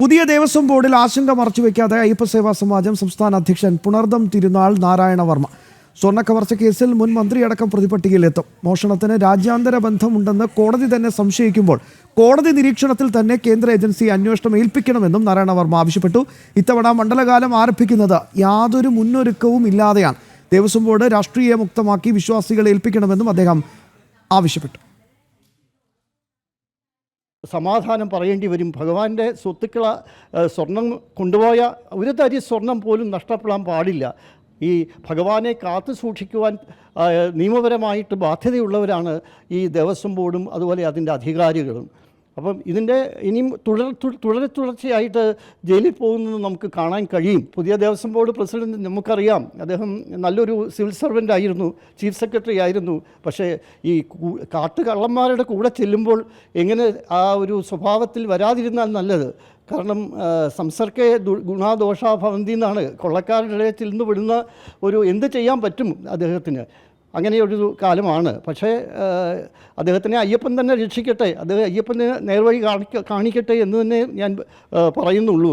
പുതിയ ദേവസ്വം ബോർഡിൽ ആശങ്ക മറച്ചുവെക്കാതെ അയ്യപ്പസേവാ സമാജം സംസ്ഥാന അധ്യക്ഷൻ പുണർദം തിരുനാൾ നാരായണ വർമ്മ. സ്വർണക്കവർച്ച കേസിൽ മുൻ മന്ത്രി അടക്കം പ്രതിപട്ടികയിലെത്തും. മോഷണത്തിന് രാജ്യാന്തര ബന്ധമുണ്ടെന്ന് കോടതി തന്നെ സംശയിക്കുമ്പോൾ കോടതി നിരീക്ഷണത്തിൽ തന്നെ കേന്ദ്ര ഏജൻസി അന്വേഷണം ഏൽപ്പിക്കണമെന്നും നാരായണ വർമ്മ ആവശ്യപ്പെട്ടു. ഇത്തവണ മണ്ഡലകാലം ആരംഭിക്കുന്നത് യാതൊരു മുന്നൊരുക്കവും ഇല്ലാതെയാണ്. ദേവസ്വം ബോർഡ് രാഷ്ട്രീയ മുക്തമാക്കി വിശ്വാസികളെ ഏൽപ്പിക്കണമെന്നും അദ്ദേഹം ആവശ്യപ്പെട്ടു. സമാധാനം പറയേണ്ടി വരും. ഭഗവാന്റെ സ്വത്തുക്കള സ്വർണം കൊണ്ടുപോയ ഒരു തരി സ്വർണം പോലും നഷ്ടപ്പെടാൻ പാടില്ല. ഈ ഭഗവാനെ കാത്തു സൂക്ഷിക്കുവാൻ നിയമപരമായിട്ട് ബാധ്യതയുള്ളവരാണ് ഈ ദേവസ്വം ബോർഡും അതുപോലെ അതിന്റെ അധികാരികളും. അപ്പം ഇതിന്റെ ഇനിയും തുടർ തുടരെ തുടർച്ചയായിട്ട് ജയിലിൽ പോകുന്നത് നമുക്ക് കാണാൻ കഴിയും. പുതിയ ദേവസ്വം ബോർഡ് പ്രസിഡന്റ് നമുക്കറിയാം. അദ്ദേഹം നല്ലൊരു സിവിൽ സർവന്റ് ആയിരുന്നു ചീഫ് സെക്രട്ടറി ആയിരുന്നു. പക്ഷേ ഈ കാട്ടുകള്ളന്മാരുടെ കൂടെ ചെല്ലുമ്പോൾ എങ്ങനെ ആ ഒരു സ്വഭാവത്തിൽ വരാതിരുന്നാൽ നല്ലത്. കാരണം സംസർക്കെ ദു- ഗുണാദോഷാഭവന്തി എന്നാണ്. കൊള്ളക്കാരുടെ ചെല്ലുന്നു വിടുന്ന ഒരു എന്ത് ചെയ്യാൻ പറ്റും അദ്ദേഹത്തിന്? അങ്ങനെയൊരു കാലമാണ്. പക്ഷേ അദ്ദേഹത്തിനെ അയ്യപ്പൻ തന്നെ രക്ഷിക്കട്ടെ അദ്ദേഹം അയ്യപ്പനെ നേർവഴി കാണിക്ക കാണിക്കട്ടെ എന്ന് തന്നെ ഞാൻ പറയുന്നുള്ളൂ.